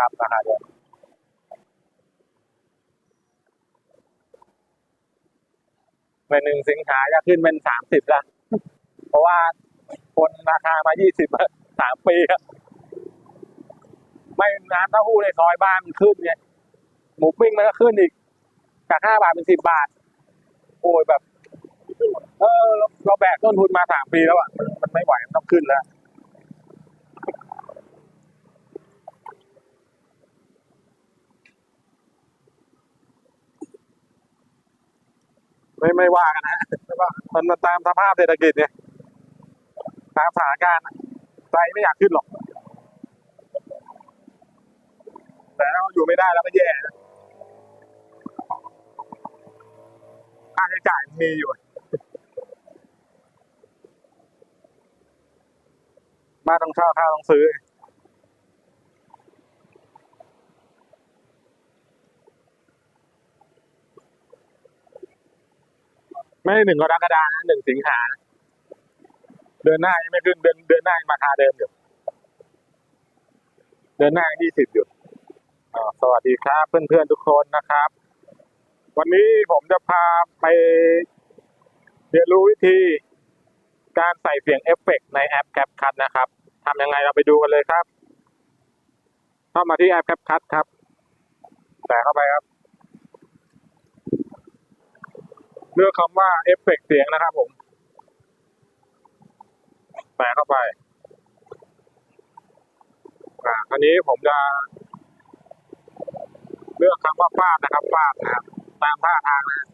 ครับราคาเดิมเป็นหนึ่งสิงหาจะขึ้นเป็นสามสิบละเพราะว่าคนราคามายี่สิบสามปีครับไม่น้ำเต้าหู้ในซอยบ้านมันขึ้นไงหมูปิ้งมันก็ขึ้นอีก จากห้าบาทเป็นสิบบาท โอ้ยแบบ เออ เราแบกต้นทุนมาสามปีแล้วอะมันมันไม่ไหวมันต้องขึ้นแล้ว ไม่ไม่ว่ากันนะมันมันตามสภาพเศรษฐกิจเนี่ยตามสถานการณ์ใจไม่อยากขึ้นหรอก แต่เราอยู่ไม่ได้แล้วก็แย่นะค่าใช้จ่ายมีอยู่บ้านต้องเช่าข้าวต้องซื้อ ไม่หนึ่งกรกฎานะหนึ่งสิงหา เดือนหน้ายังไม่ขึ้นเดือนเดือนหน้ายังราคาเดิมอยู่ เดือนหน้ายังยี่สิบอยู่สวัสดีครับ เพื่อนๆทุกคนนะครับ วันนี้ผมจะพาไปเรียนรู้วิธี การใส่เสียงเอฟเฟกต์ในแอป CapCut นะครับทำยังไงเราไปดูกันเลยครับ เข้ามาที่แอป CapCut ครับ แต่เข้าไปครับ เลือกคำว่าเอฟเฟกต์เสียงนะครับผมแปะเข้าไป อ่าคราวนี้ผมจะ เลือกคำว่าฟาดนะครับฟาดนะครับ ตามท่าทางนะ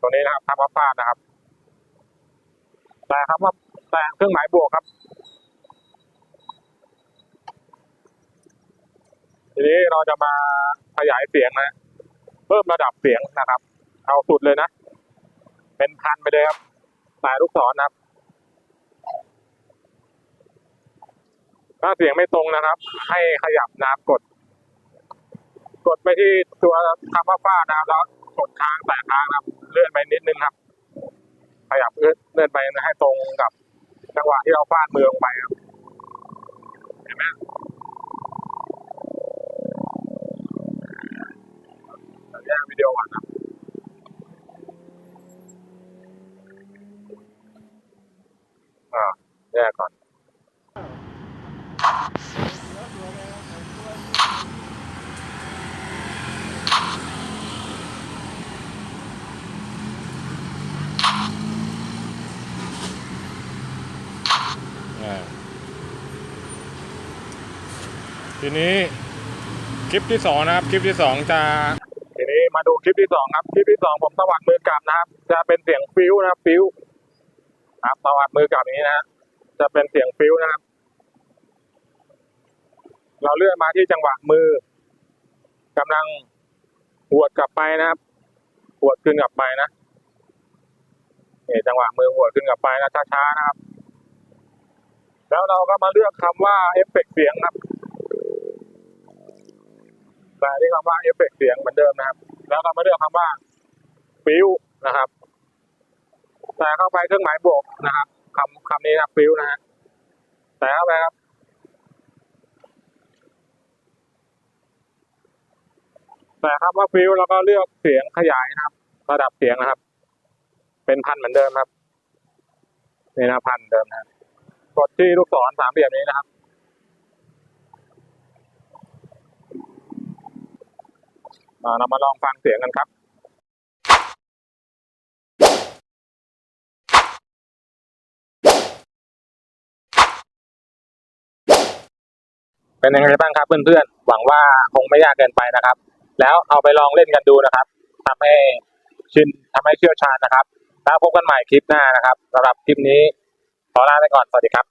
ตัวนี้นะครับคำว่าฟาดนะครับ แต่คำว่าแต่เครื่องหมายบวกครับทีนี้เราจะมาขยายเสียงนะ พิ่มระดับเสียงนะครับ เอาสุดเลยนะ เป็นพันไปเลยครับสายลูกศรนะครับถ้าเสียงไม่ตรงนะครับ ให้ขยับนะครับกด กดไปที่ตัวคำว่าฟาดนะครับแล้วกดค้างแตะค้างนะครับ เลื่อนไปนิดนึงครับ ขยับเลื่อนเลื่อนไปให้ตรงกับ จังหวะที่เราฟาดมือลงไปครับเห็นไหม วิดีโอก่อนนะอ่าแยกก่อนอ่าทีนี้คลิปที่สองนะครับ คลิปที่สองจะ คลิปที่สองครับ คลิปที่สองผมตวัดมือกลับนะครับ จะเป็นเสียงฟิวนะครับฟิวครับตวัดมือกลับอย่างนี้นะจะเป็นเสียงฟิวนะครับ เราเลื่อนมาที่จังหวะมือกำลังหวดกลับไปนะครับหวดขึ้นกลับไปนะนี่จังหวะมือหวดขึ้นกลับไปนะช้าๆนะครับ แล้วเราก็มาเลือกคำว่าเอฟเฟกต์เสียงครับแต่ที่คำว่าเอฟเฟกต์เสียงเหมือนเดิมนะครับ แล้วก็มาเลือกคำว่าฟิวนะครับ แต่เข้าไปเครื่องหมายบวกนะครับคำคำนี้นะฟิวนะฮะแต่เข้าไปครับแต่คำว่าฟิวแล้วก็เลือกเสียงขยายนะครับ ระดับเสียงนะครับ เป็นพันเหมือนเดิมครับนี่นะพันเดิมนะครับกดที่ลูกศรสามเหลี่ยมนี้นะครับ อ่า เรามาลองฟังเสียงกันครับเป็นยังไงบ้างครับเพื่อนๆ หวังว่าคงไม่ยากเกินไปนะครับ แล้วเอาไปลองเล่นกันดูนะครับทำให้ชินทำให้เชี่ยวชาญนะครับ แล้วพบกันใหม่คลิปหน้านะครับสำหรับคลิปนี้ขอลาไปก่อน สวัสดีครับ